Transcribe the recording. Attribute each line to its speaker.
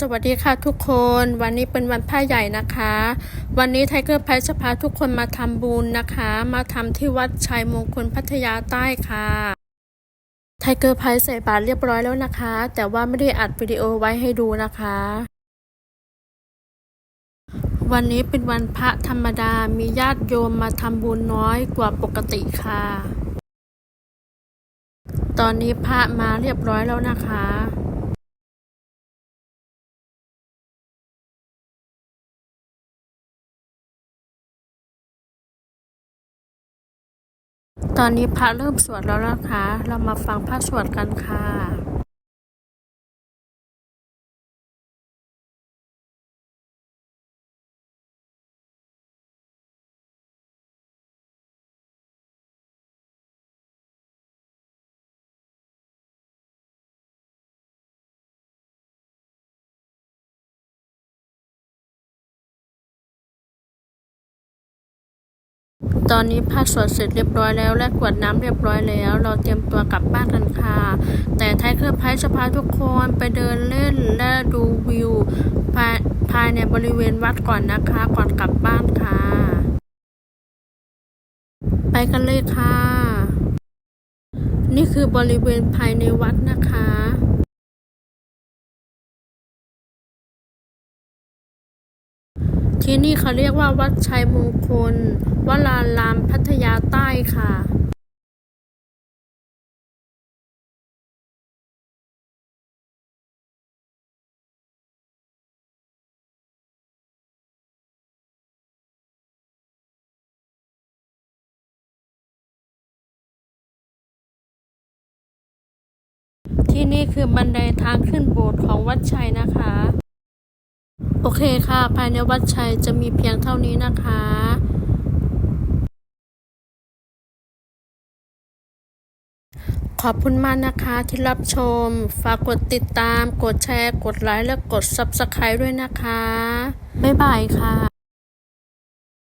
Speaker 1: สวัสดีค่ะทุกคนวันนี้เป็นวันผ้าใหญ่นะคะ วันนี้ไทเกอร์ไพรส์จะพาทุกคนมาทำบุญนะคะ มาทำที่วัดชัยมงคลพัทยาใต้ค่ะไทเกอร์ไพรส์ใส่บาตรเรียบร้อยแล้วนะคะ แต่ว่าไม่ได้อัดวิดีโอไว้ให้ดูนะคะ วันนี้เป็นวันพระธรรมดามีญาติโยมมาทำบุญน้อยกว่าปกติค่ะ ตอนนี้พระมาเรียบร้อยแล้วนะคะ ตอนนี้พระเริ่มสวดแล้วนะคะ เรามาฟังพระสวดกันค่ะ ตอนนี้พระสวดเสร็จเรียบร้อยแล้ว และกรวดน้ำเรียบร้อยแล้ว เราเตรียมตัวกลับบ้านกันค่ะ แต่ไทยเครือไพจะพาทุกคนไปเดินเล่นและดูวิวภายภายในบริเวณวัดก่อนนะคะ ก่อนกลับบ้านค่ะ ไปกันเลยค่ะ นี่คือบริเวณภายในวัดนะคะที่นี่เขาเรียกว่าวัดชัยมงคลวลารามพัทยาใต้ค่ะที่นี่คือบันไดทางขึ้นโบสถ์ของวัดชัยนะคะ โอเคค่ะ ภายในวัดชัยจะมีเพียงเท่านี้นะคะ ขอบคุณมากนะคะที่รับชม ฝากกดติดตาม กดแชร์ กดไลค์ และกด Subscribe ด้วยนะคะ บ๊ายบายค่ะ